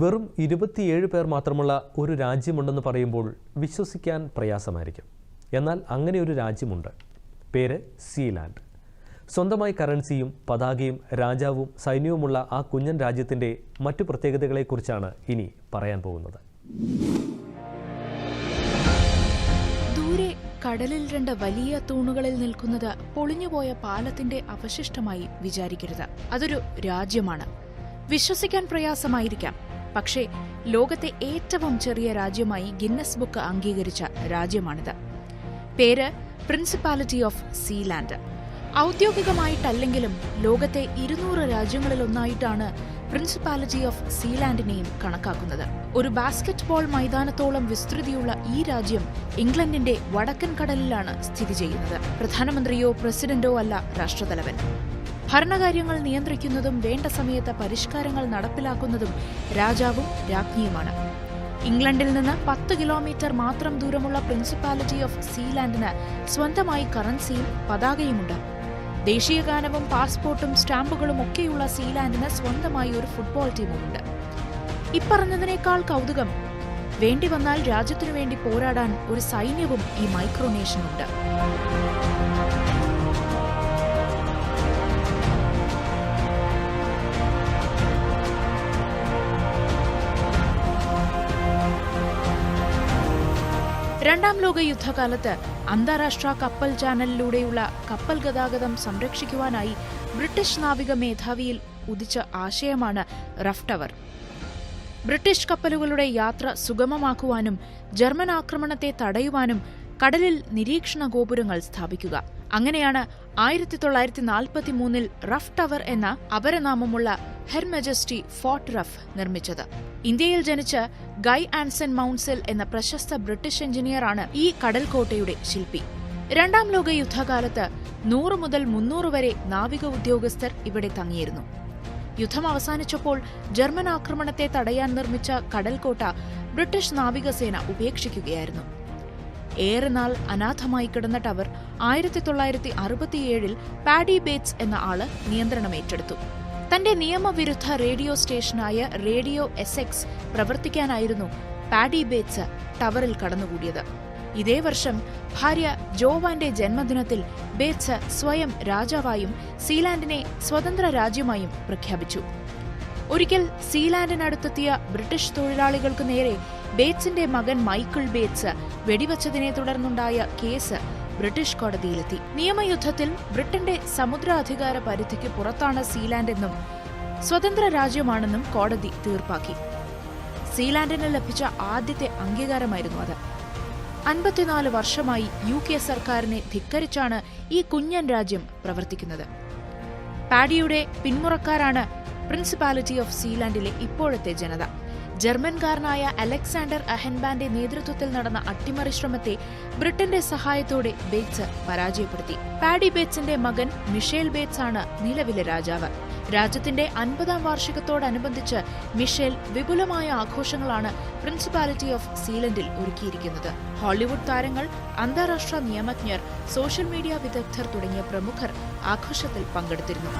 വെറും ഇരുപത്തിയേഴ് പേർ മാത്രമുള്ള ഒരു രാജ്യമുണ്ടെന്ന് പറയുമ്പോൾ വിശ്വസിക്കാൻ പ്രയാസമായിരിക്കും. എന്നാൽ അങ്ങനെ ഒരു രാജ്യമുണ്ട്. പേര് സീലാൻഡ്. സ്വന്തമായി കറൻസിയും പതാകയും രാജാവും സൈന്യവുമുള്ള ആ കുഞ്ഞൻ രാജ്യത്തിന്റെ മറ്റു പ്രത്യേകതകളെക്കുറിച്ചാണ് ഇനി പറയാൻ പോകുന്നത്. ദൂരെ കടലിൽ രണ്ട് വലിയ തൂണുകളിൽ നിൽക്കുന്നത് പൊളിഞ്ഞുപോയ പാലത്തിന്റെ അവശിഷ്ടമായി വിചാരിക്കരുത്. അതൊരു രാജ്യമാണ്. വിശ്വസിക്കാൻ പ്രയാസമായിരിക്കാം. പക്ഷേ ലോകത്തെ ഏറ്റവും ചെറിയ രാജ്യമായി ഗിന്നസ് ബുക്ക് അംഗീകരിച്ച രാജ്യമാണിത്. പേര് പ്രിൻസിപ്പാലിറ്റി ഓഫ് സീലാൻഡ്. ഔദ്യോഗികമായിട്ടല്ലെങ്കിലും ലോകത്തെ ഇരുന്നൂറ് രാജ്യങ്ങളിലൊന്നായിട്ടാണ് പ്രിൻസിപ്പാലിറ്റി ഓഫ് സീലാൻഡിനെയും കണക്കാക്കുന്നത്. ഒരു ബാസ്കറ്റ്ബോൾ മൈതാനത്തോളം വിസ്തൃതിയുള്ള ഈ രാജ്യം ഇംഗ്ലണ്ടിന്റെ വടക്കൻ കടലിലാണ് സ്ഥിതി ചെയ്യുന്നത്. പ്രധാനമന്ത്രിയോ പ്രസിഡന്റോ അല്ല രാഷ്ട്രതലവൻ. ഭരണകാര്യങ്ങൾ നിയന്ത്രിക്കുന്നതും വേണ്ട സമയത്ത് പരിഷ്കാരങ്ങൾ നടപ്പിലാക്കുന്നതും രാജാവും രാജ്ഞിയുമാണ്. ഇംഗ്ലണ്ടിൽ നിന്ന് പത്ത് കിലോമീറ്റർ മാത്രം ദൂരമുള്ള പ്രിൻസിപ്പാലിറ്റി ഓഫ് സീലാൻഡിന് സ്വന്തമായി കറൻസിയും പതാകയുമുണ്ട്. ദേശീയഗാനവും പാസ്പോർട്ടും സ്റ്റാമ്പുകളും ഒക്കെയുള്ള സീലാൻഡിന് സ്വന്തമായി ഒരു ഫുട്ബോൾ ടീമുമുണ്ട്. ഇപ്പറഞ്ഞതിനേക്കാൾ കൗതുകം വേണ്ടി വന്നാൽ രാജ്യത്തിനു വേണ്ടി പോരാടാൻ ഒരു സൈന്യവും ഈ മൈക്രോനേഷനുണ്ട്. രണ്ടാം ലോക യുദ്ധകാലത്ത് അന്താരാഷ്ട്ര കപ്പൽ ചാനലിലൂടെയുള്ള കപ്പൽ ഗതാഗതം സംരക്ഷിക്കുവാനായി ബ്രിട്ടീഷ് നാവിക മേധാവിയിൽ ഉദിച്ച ആശയമാണ് റഫ് ടവർ. ബ്രിട്ടീഷ് കപ്പലുകളുടെ യാത്ര സുഗമമാക്കുവാനും ജർമ്മൻ ആക്രമണത്തെ തടയുവാനും കടലിൽ നിരീക്ഷണ ഗോപുരങ്ങൾ സ്ഥാപിക്കുക. അങ്ങനെയാണ് ആയിരത്തി തൊള്ളായിരത്തി നാൽപ്പത്തി മൂന്നിൽ റഫ് ടവർ എന്ന അപരനാമമുള്ള ഹെർ മെജസ്റ്റി ഫോർട്ട് റഫ് നിർമ്മിച്ചത്. ഇന്ത്യയിൽ ജനിച്ച ഗൈ ആൻസൺ മൗൺസെൽ എന്ന പ്രശസ്ത ബ്രിട്ടീഷ് എഞ്ചിനീയറാണ് ഈ കടൽക്കോട്ടയുടെ ശില്പി. രണ്ടാം ലോക യുദ്ധകാലത്ത് നൂറ് മുതൽ മുന്നൂറ് വരെ നാവിക ഉദ്യോഗസ്ഥർ ഇവിടെ തങ്ങിയിരുന്നു. യുദ്ധം അവസാനിച്ചപ്പോൾ ജർമ്മൻ ആക്രമണത്തെ തടയാൻ നിർമ്മിച്ച കടൽക്കോട്ട ബ്രിട്ടീഷ് നാവികസേന ഉപേക്ഷിക്കുകയായിരുന്നു. ഏറെ നാൾ അനാഥമായി കിടന്ന ടവർ ആയിരത്തി തൊള്ളായിരത്തി അറുപത്തിയേഴിൽ പാഡി ബേറ്റ്സ് എന്ന ആൾ നിയന്ത്രണം ഏറ്റെടുത്തു. തന്റെ നിയമവിരുദ്ധ റേഡിയോ സ്റ്റേഷനായ റേഡിയോ എസ് എക്സ് പ്രവർത്തിക്കാനായിരുന്നു പാഡി ബേറ്റ്സ് ടവറിൽ കടന്നുകൂടിയത്. ഇതേ വർഷം ഭാര്യ ജോവാന്റെ ജന്മദിനത്തിൽ ബേറ്റ്സ് സ്വയം രാജാവായും സീലാൻഡിനെ സ്വതന്ത്ര രാജ്യമായും പ്രഖ്യാപിച്ചു. ഒരിക്കൽ സീലാൻഡിനടുത്തെത്തിയ ബ്രിട്ടീഷ് തൊഴിലാളികൾക്ക് നേരെ ബേറ്റ്സിന്റെ മകൻ മൈക്കിൾ ബേറ്റ്സ് വെടിവച്ചതിനെ തുടർന്നുണ്ടായ കേസ് ബ്രിട്ടീഷ് കോടതിയിലെത്തി. നിയമയുദ്ധത്തിൽ ബ്രിട്ടന്റെ സമുദ്രാധികാര പരിധിക്ക് പുറത്താണ് സീലാൻഡ് എന്നും സ്വതന്ത്ര രാജ്യമാണെന്നും കോടതി തീർപ്പാക്കി. സീലാൻഡിന് ലഭിച്ച ആദ്യത്തെ അംഗീകാരമായിരുന്നു അത്. അൻപത്തിനാല് വർഷമായി യു കെ സർക്കാരിനെ ധിക്കരിച്ചാണ് ഈ കുഞ്ഞൻ രാജ്യം പ്രവർത്തിക്കുന്നത്. പാഡിയുടെ പിന്മുറക്കാരാണ് പ്രിൻസിപ്പാലിറ്റി ഓഫ് സീലാൻഡിലെ ഇപ്പോഴത്തെ ജനത. ജർമ്മൻകാരനായ അലക്സാണ്ടർ അഹൻബാന്റെ നേതൃത്വത്തിൽ നടന്ന അട്ടിമറി ശ്രമത്തെ ബ്രിട്ടന്റെ സഹായത്തോടെ ബേറ്റ്സ് പരാജയപ്പെടുത്തി. പാഡി ബേറ്റ്സിന്റെ മകൻ മിഷേൽ ബേറ്റ്സ് ആണ് നിലവിലെ രാജാവ്. രാജ്യത്തിന്റെ അൻപതാം വാർഷികത്തോടനുബന്ധിച്ച് മിഷേൽ വിപുലമായ ആഘോഷങ്ങളാണ് പ്രിൻസിപ്പാലിറ്റി ഓഫ് സീലൻഡിൽ ഒരുക്കിയിരിക്കുന്നത്. ഹോളിവുഡ് താരങ്ങൾ അന്താരാഷ്ട്ര നിയമജ്ഞർ സോഷ്യൽ മീഡിയ വിദഗ്ധർ തുടങ്ങിയ പ്രമുഖർ ആഘോഷത്തിൽ പങ്കെടുത്തിരുന്നു.